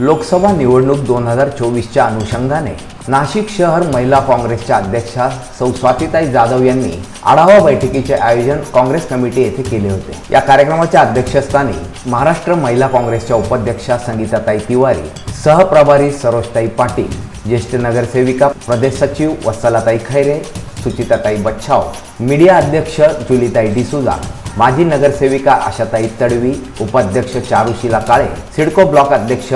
लोकसभा निवडणूक दोन हजार चोवीसच्या अनुषंगाने नाशिक शहर महिला काँग्रेसच्या अध्यक्षा सौ स्वातीताई जाधव यांनी आढावा बैठकीचे आयोजन काँग्रेस कमिटी येथे केले होते. या कार्यक्रमाच्या अध्यक्षस्थानी महाराष्ट्र महिला काँग्रेसच्या उपाध्यक्षा संगीताताई तिवारी सहप्रभारी सरोजताई पाटील ज्येष्ठ नगरसेविका प्रदेश सचिव वत्सलाताई खैरे सुचिताताई बच्छाव मीडिया अध्यक्ष जुलीताई डिसुजा माजी नगरसेविका आशाताई तडवी उपाध्यक्ष चारुशिला काळे सिडको ब्लॉक अध्यक्ष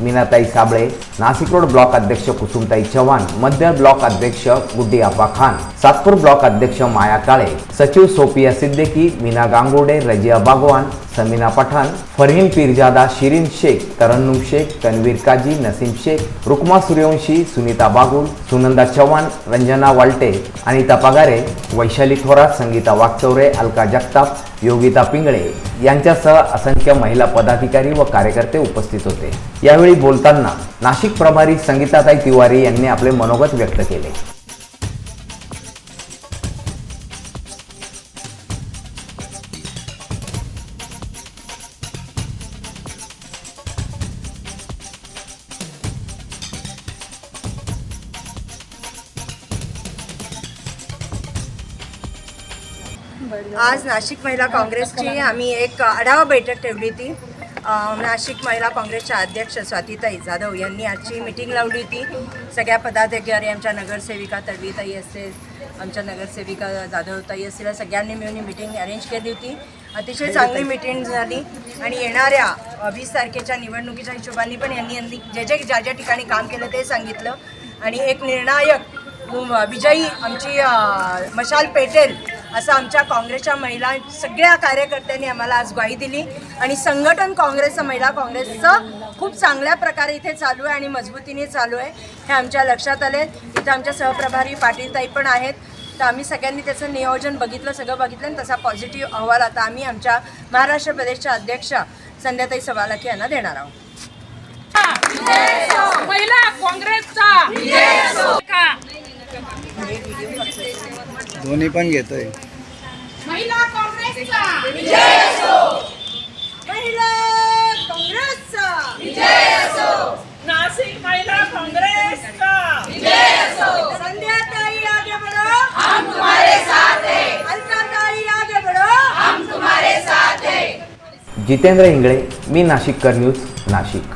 Meenatai Sable Nashik road block अध्यक्ष कुसुमताई चव्हाण मध्य ब्लॉक अध्यक्ष गुड्डी आप्पा खान सातपूर ब्लॉक अध्यक्ष माया काळे सचिव सोपिया सिद्दीकी मीना गांगुडे रजिया बागवान समीना पठाण फरहीन पीरजादा शिरीन शेख तरन्नुम शेख तन्वीर काजी नसीम शेख रुक्मा सूर्यवंशी सुनीता बागुल सुनंदा चव्हाण रंजना वालटे अनिता पगारे वैशाली थोरात संगीता वागचौरे अलका जगताप योगिता पिंगळे यांच्यासह असंख्य महिला पदाधिकारी व कार्यकर्ते उपस्थित होते. यावेळी बोलताना नाशिक प्रभारी संगीताताई तिवारी यांनी आपले मनोगत व्यक्त केले. आज नाशिक महिला काँग्रेसची आम्ही एक आढावा बैठक ठेवली होती. नाशिक महिला काँग्रेसच्या अध्यक्ष स्वातीताई जाधव यांनी आजची मिटिंग लावली होती. सगळ्या पदाधिकारी आमच्या नगरसेविका तडवीताई असेल आमच्या नगरसेविका जाधवताई असेल सगळ्यांनी मिळून मिटिंग अरेंज केली होती. अतिशय चांगली मिटिंग झाली आणि येणाऱ्या वीस तारखेच्या निवडणुकीच्या हिशोबाने पण यांनी यांनी जे जे ज्या ज्या ठिकाणी काम केलं ते सांगितलं. आणि एक निर्णायक विजयी आमची मशाल पेटेल असं आमच्या काँग्रेसच्या महिला सगळ्या कार्यकर्त्यांनी आम्हाला आज ग्वाही दिली. आणि संघटन काँग्रेसचं महिला काँग्रेसचं खूप चांगल्या प्रकारे इथे चालू आहे आणि मजबूतीने चालू आहे हे आमच्या लक्षात आले इथं आमच्या सहप्रभारी पाटीलताई पण आहेत. तर आम्ही सगळ्यांनी त्याचं नियोजन बघितलं सगळं बघितलं आणि तसा पॉझिटिव्ह अहवाल आता आम्ही आमच्या महाराष्ट्र प्रदेशच्या अध्यक्ष संध्याताई सवालाकी यांना देणार आहोत. महिला काँग्रेसचा. दोन्ही पण घेतोय. महिला काँग्रेसचा. महिला काँग्रेसचा. नाशिक महिला काँग्रेसचा. संध्याताई आगे बढ़ो. हम तुम्हारे साथ हैं अलकाताई आगे बढ़ो. हम जितेंद्र इंगळे मी नाशिककर न्यूज नाशिक.